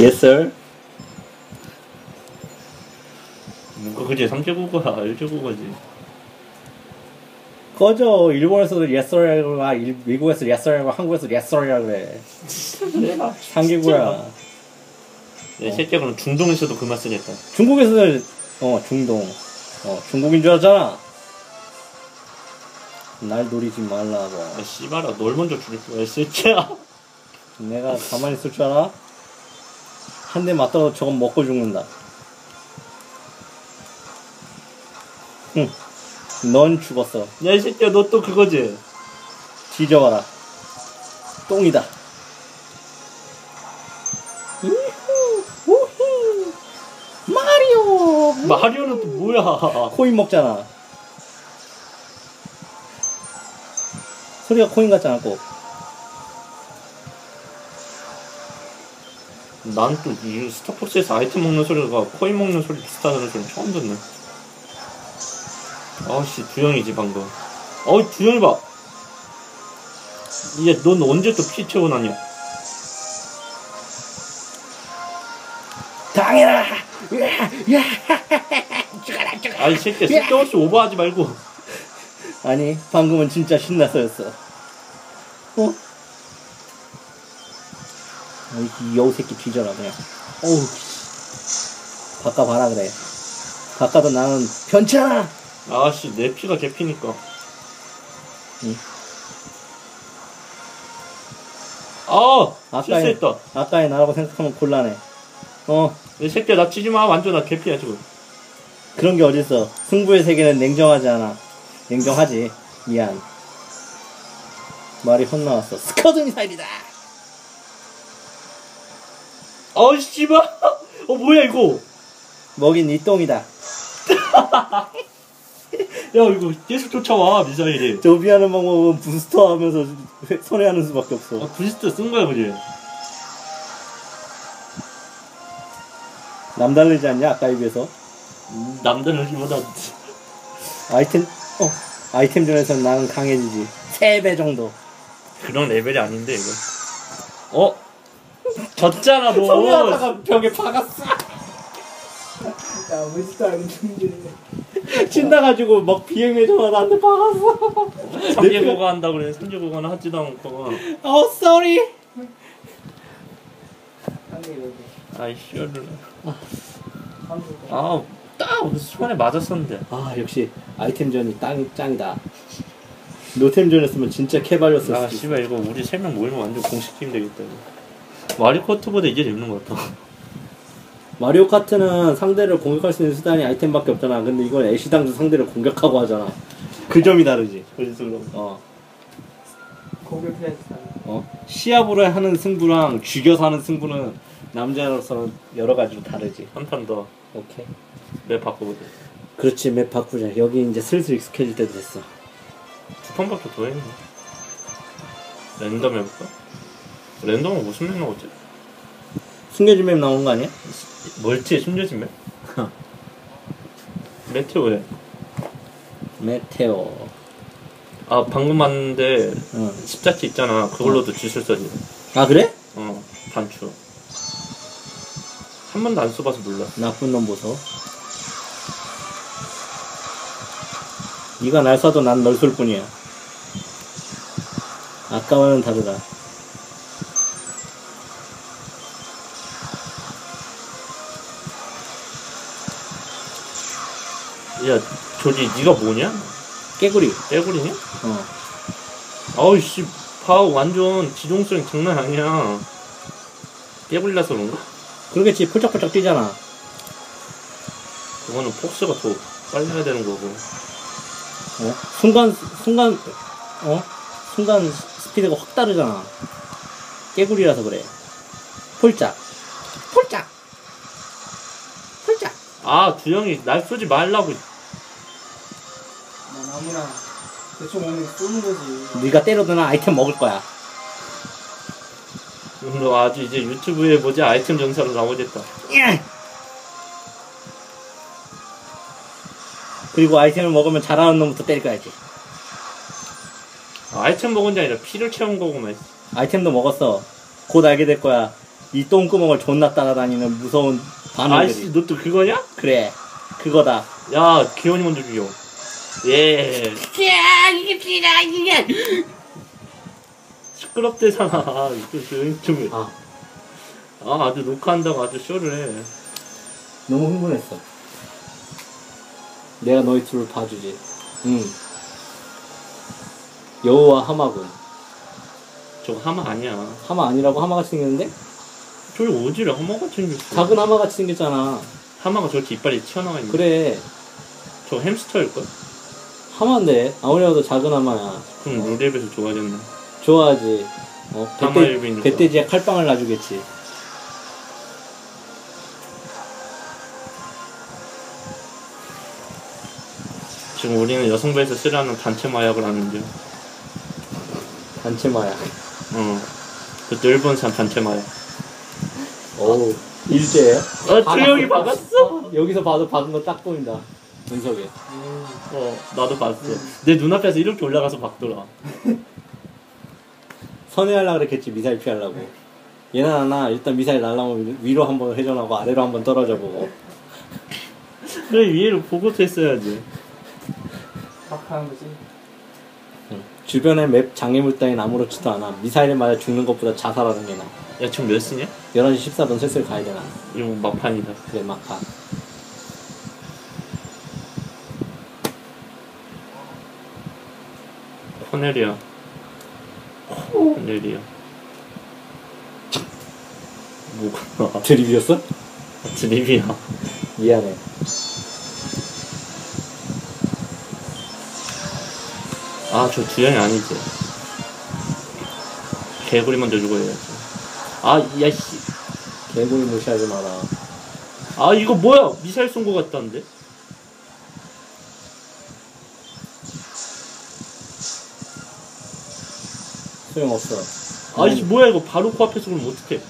Yes sir. 뭔가 그지 삼제국어야 일제국어지. 꺼져. 일본에서도 yes sir이라고 하, 일- 미국에서 yes sir이라고 한국에서 yes sir이라고 그래. 상기구야. 내 새끼 그럼 중동에서도 그 맛 쓰겠다. 중국에서는 어 중동. 어 중국인 줄 알았잖아. 날 노리지 말라고. 야 씨발아 널 먼저 죽일 거야 이 새끼야. 내가 가만히 있을 줄 알아? 한 대 맞더라도 저건 먹고 죽는다. 응. 넌 죽었어. 야 이 새끼야 너 또 그거지. 뒤져봐라. 똥이다. 우후. 마리오! 마리오는 또 뭐야? 코인 먹잖아. 소리가 코인 같지 않고. 난 또 이 스타포스에서 아이템 먹는 소리가 코인 먹는 소리 비슷하다는 소리 처음 듣네. 아씨 두영이지 방금. 어이 두영이 봐. 이제 넌 언제 또 피 채워놨냐? 당해라! 죽어라, 죽어라. 아이 새끼야 쓸데없이 오버하지 말고. 아니, 방금은 진짜 신나서였어. 어? 어이, 이 여우 새끼 뒤져라, 그냥. 어우, 씨. 바꿔 봐라, 그래. 바꿔도 나는 편찮아! 아씨 내 피가 개피니까. 응. 아 아까의- 실수했다. 아까의 나라고 생각하면 곤란해. 어, 내 새끼야 나 치지 마 완전 나 개피야 지금. 그런 게 어딨어. 승부의 세계는 냉정하지 않아. 냉정하지. 미안. 말이 헛나왔어. 스커드 미사일이다! 아 씨발. 어 뭐야 이거? 먹인 이 똥이다. 야 이거 계속 쫓아와 미사일이. 조비하는 방법은 부스터 하면서 손해하는 수밖에 없어. 아 부시트 쓴 거야 그지? 남다르지 않냐 아까에 비해서 남들은 힘보다 아이템 어 아이템 전에서는 나는 강해지지 3배 정도 그런 레벨이 아닌데 이거. 어? 졌잖아 너. 손해하다가 벽에 박았어 야 아닌 중질이네 신나가지고 막 비행해줘서 나한테 박았어 삼계고가 한다 그래. 삼계고가는 하지도 않고. 어 쏘리 아이 씨얼을. 아, 딱 손에 맞았었는데. 아 역시 아이템전이 짱, 짱이다 노템전이었으면 진짜 캐발렸을 아 수도 있어 씨발 이거 우리 세 명 모이면 완전 공식 팀 되겠다. 이거. 마리오 커트보다 이게 재밌는 것 같아. 마리오 카트는 상대를 공격할 수 있는 수단이 아이템밖에 없잖아 근데 이건 애시당초 상대를 공격하고 하잖아 그 점이 다르지 그래서. 어 공격해야지. 어? 시합으로 하는 승부랑 죽여서 하는 승부는 남자로서는 여러 가지로 다르지. 한 판 더. 오케이. 맵 바꿔보자. 그렇지, 맵 바꾸자. 여기 이제 슬슬 익숙해질 때도 됐어. 두 판밖에 더 했네. 랜덤 해볼까? 랜덤은 무슨 맵 나오지? 숨겨진 맵 나오는 거 아니야? 멀티에 숨겨진 맵? 메테오에. 메테오. 아 방금 봤는데 응. 십자치 있잖아. 그걸로도 기술서지. 아, 그래? 어 단추. 한 번도 안 써봐서 몰라. 나쁜 놈 보소. 네가 날 쏴도 난 널 쏠 뿐이야. 아까와는 다르다. 야 조지 네가 뭐냐? 깨구리. 떼구리냐? 어. 아우 씨 파워 완전 지동성 장난 아니야. 깨불라서 그런가? 그러겠지. 폴짝폴짝 뛰잖아. 그거는 폭스가 더 빨리 해야 되는 거고. 어? 순간, 순간, 어? 순간 스피드가 확 다르잖아. 깨구리라서 그래. 폴짝. 폴짝. 폴짝. 아 두영이 날 쏘지 말라고. 난 아무나 대충 오면 쏘는 거지. 네가 때려도 난 아이템 먹을 거야. 너 아주 이제 유튜브에 뭐지 아이템 전사로 나오겠다. 예! 그리고 아이템을 먹으면 잘하는 놈부터. 아, 아이템 먹은 게 아니라 피를 채운 거구만. 아이템도 먹었어. 곧 알게 될 거야. 이 똥구멍을 존나 따라다니는 무서운 바늘들이. 아이씨 너 또 그거냐? 그래. 그거다. 야 기원이 먼저 죽여 예 시끄럽대잖아 이거 조용히 좀아 아, 아주 녹화한다고 아주 쇼를 해 너무 흥분했어. 내가 너희 둘을 봐주지. 응. 여우와 하마군. 저거 하마 아니야 하마 아니라고 하마같이 생겼는데? 저기 오지를 하마같이 생겼어 작은 하마같이 생겼잖아. 하마가 저렇게 이빨이 튀어나와 있는 그래. 저 햄스터일걸? 하마인데 아무래도 작은 하마야. 그럼 룰랩에서 좋아졌네 좋아하지. 어, 하마 배떼, 일빈이죠. 배떼지에 칼빵을 놔주겠지. 지금 우리는 여성부에서 쓰라는 단체 마약을 하는데요 단체 마약. 어 그 넓은 산 단체 마약 어우. 일제예요? 어 투영이 박았어 여기서 봐도 박은 거 딱 보인다. 분석에. 음, 어 나도 봤어 내 눈앞에서 이렇게 올라가서 박더라 선회하려고 그랬겠지, 미사일 피하려고. 얘나 나나 일단 미사일 날라오면 위로 한번 회전하고 아래로 한번 떨어져 보고. 그래 위에를 보고서 했어야지 막 하는 거지. 응. 주변에 맵 장애물 따윈 아무렇지도 않아. 미사일에 맞아 죽는 것보다 자살하는 게 나아. 야 지금 몇 시냐? 11시 14분 슬슬 가야 되나. 이거 막판이다 그래, 막 가. 호넬이야. 호넬이야. 뭐가? 드립이었어? 드립이야. 미안해. 아 저 주연이 아니지. 개구리 먼저 죽어야지. 아 야씨. 개구리 무시하지 마라. 아 이거 뭐야? 미사일 쏜 거 같다는데 소용없어. 아이씨 뭐야 이거 바로 코앞에서 그러면 어떡해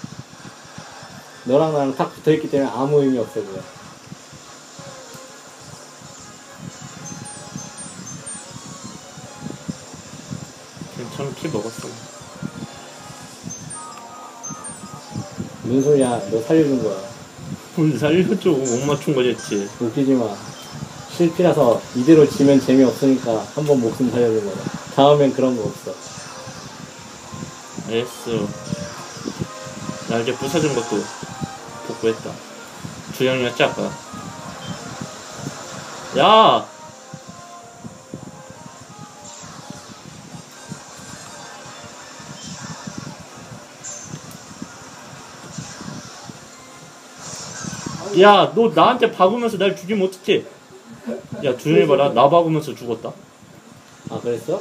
너랑 나랑 딱 붙어있기 때문에 아무 의미 없어, 그거. 괜찮은 피 먹었어 무슨 소리야. 너 살려준 거야. 뭘 살려줘 못 맞춘 거겠지 웃기지 마. 실피라서 이대로 지면 재미없으니까 한번 목숨 살려준 거다. 다음엔 그런 거 없어. 알겠어 날개 부서진 것도 복구했다 주영이었지 아까 야 야, 너 나한테 박으면서 날 죽이면 어떡해? 야, 주영이 봐라. 나 박으면서 죽었다. 아, 그랬어?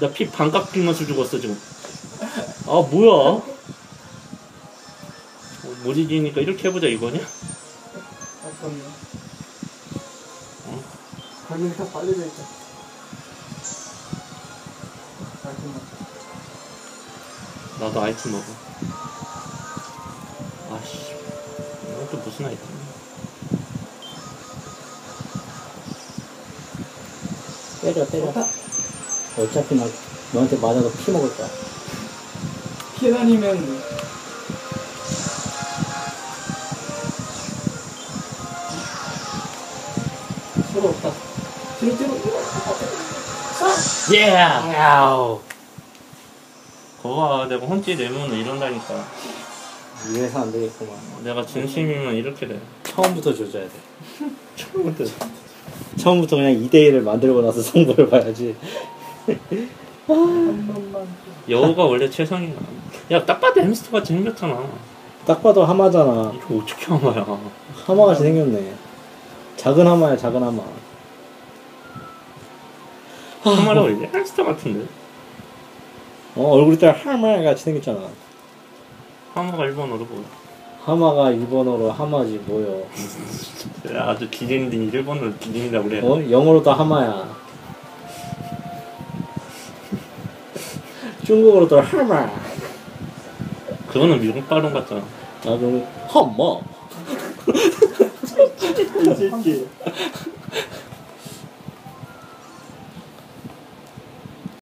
나 피 반값 끼면서 죽었어, 지금. 아, 뭐야? 어, 못 이기니까 이렇게 해보자, 이거냐? 아깝네. 어? 거기 다 빨려져 있다. 아, 정말. 나도 아이템 먹어. 아씨. 이것도 무슨 아이템? 때려, 때려. 어차피 나 너한테 맞아도 피 먹을 거야. 다니면 서로 없다. 뒤로 뒤로. 예! 야우. 거봐, 내가 혼쭐 내면 이런다니까. 이래서 안 되겠구만. 내가 진심이면 이렇게 돼. 처음부터 조져야 돼. 처음부터. 처음부터 그냥 2대1을 만들고 나서 승부를 봐야지. 한 번만. 여우가 원래 최상이야. 야, 딱 봐도 햄스터 같이 생겼잖아. 딱 봐도 하마잖아. 이거 어떻게 하마야. 하마같이 생겼네. 작은 하마야, 작은 하마. 하마라 원래 햄스터 같은데. 어, 얼굴이 딱 하마같이 생겼잖아. 하마가 일본어로 뭐야? 하마가 일본어로 하마지 뭐요. 야, 아주 기린딩 일본어로 기린이라고 그래. 어? 영어로도 하마야. 중국어로도 하마. 그거는 미국 발음 같잖아. 아, 그럼 하마.